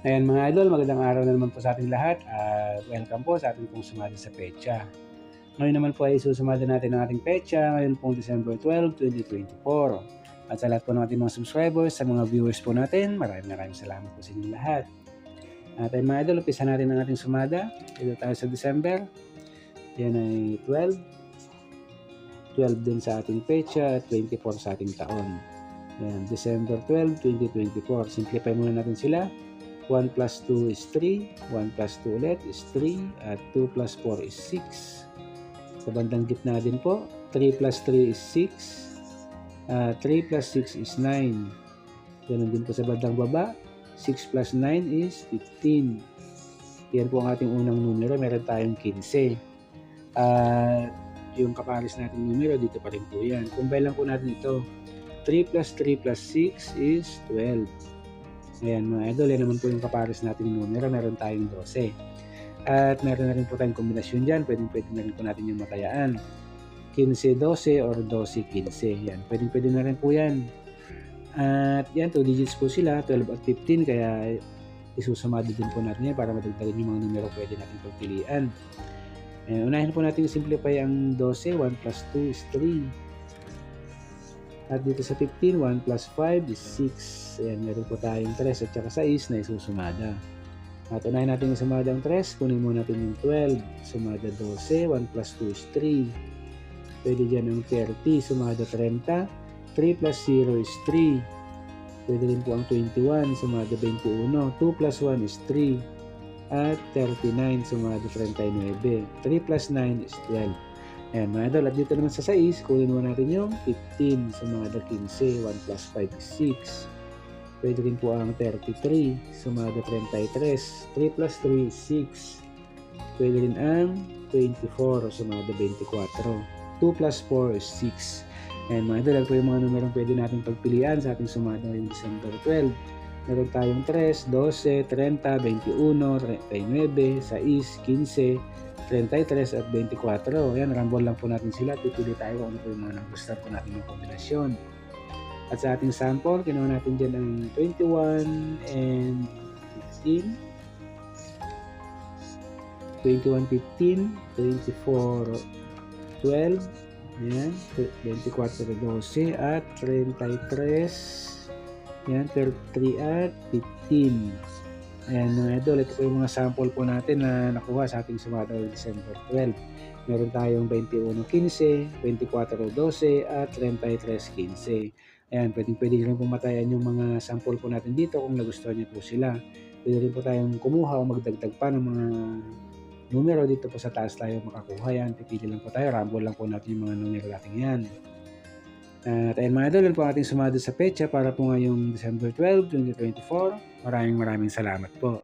Ayan mga idol, magandang araw na naman po sa ating lahat. at welcome po sa ating pong sumada sa pecha. Ngayon naman po ay susumada natin ang ating pecha ngayon pong December 12, 2024. At sa lahat po ng ating mga subscribers, sa mga viewers po natin, maraming maraming salamat po sa inyong lahat. At ay mga idol, umpisa natin ang ating sumada. Dito tayo sa December. Yan ay 12. 12 din sa ating pecha at 24 sa ating taon. Yan, December 12, 2024. Simplify muna natin sila. 1 plus 2 is 3, 1 plus 2 ulit is 3, at 2 plus 4 is 6. Sa bandang gitna din po, 3 plus 3 is 6, uh, 3 plus 6 is 9. Ganun din po sa bandang baba, 6 plus 9 is 15. Yan po ang ating unang numero, meron tayong 15. At yung kapares natin numero, dito pa rin po yan. Combine lang po natin ito. 3 plus 3 plus 6 is 12. Ayan mga idol, yan naman po yung kapares natin numero. Meron tayong 12. At meron na rin po tayong kombinasyon dyan. Pwede, pwede na rin po natin yung matayaan. 15-12 or 12-15. Yan, pwede, pwede na rin po yan. At yan, 2 digits po sila, 12 at 15. Kaya isusumado din po natin yan para madagdagan yung mga numero pwede natin pagpilian. Ayan, unahin po natin simplify ang 12. 1 plus 2 is 3. At dito sa 15, 1 plus 5 is 6. Ayan, meron po tayong 3 at saka 6 na isusumada. At unahin natin yung sumada ang 3. Kunin muna natin yung 12. Sumada 12. 1 plus 2 is 3. Pwede dyan ang 30. Sumada 30. 3 plus 0 is 3. Pwede rin po ang 21. Sumada 21. 2 plus 1 is 3. At 39. Sumada 39. 3 plus 9 is 12. Ayan mga idol, at dito naman sa 6, kunin mo natin yung 15 sa mga 15, 1 plus 5 is 6. Pwede rin po ang 33, sumada 33, 3 plus 3 is 6. Pwede rin ang 24, sumada 24. 2 plus 4 is 6. Ayan mga idol, po yung mga numerong pwede natin pagpilian sa ating sumada ngayong December 12. Meron tayong 3, 12, 30, 21, 39, 6, 15, 33 at 24. Ayan, rambol lang po natin sila. Pipili tayo kung ano po yung mga nagustuhan po natin yung kombinasyon. At sa ating sample, kinuha natin dyan ang 21 and 15. 21, 15, 24, 12, Ayan, 24, 12 at 33. Ayan, 33 at 15. Ayan mga idol, ito yung mga sample po natin na nakuha sa ating sumada December 12. Meron tayong 21.15, 24.12 at 33.15. Ayan, pwedeng pwede rin po matayan yung mga sample po natin dito kung nagustuhan niyo po sila. Pwede rin po tayong kumuha o magdagdag pa ng mga numero dito po sa taas tayo makakuha yan. Pipili lang po tayo, rumble lang po natin yung mga numero natin yan. At ayun mga idol, yun po ating sumado sa pecha para po ngayong December 12, 2024. Maraming maraming salamat po.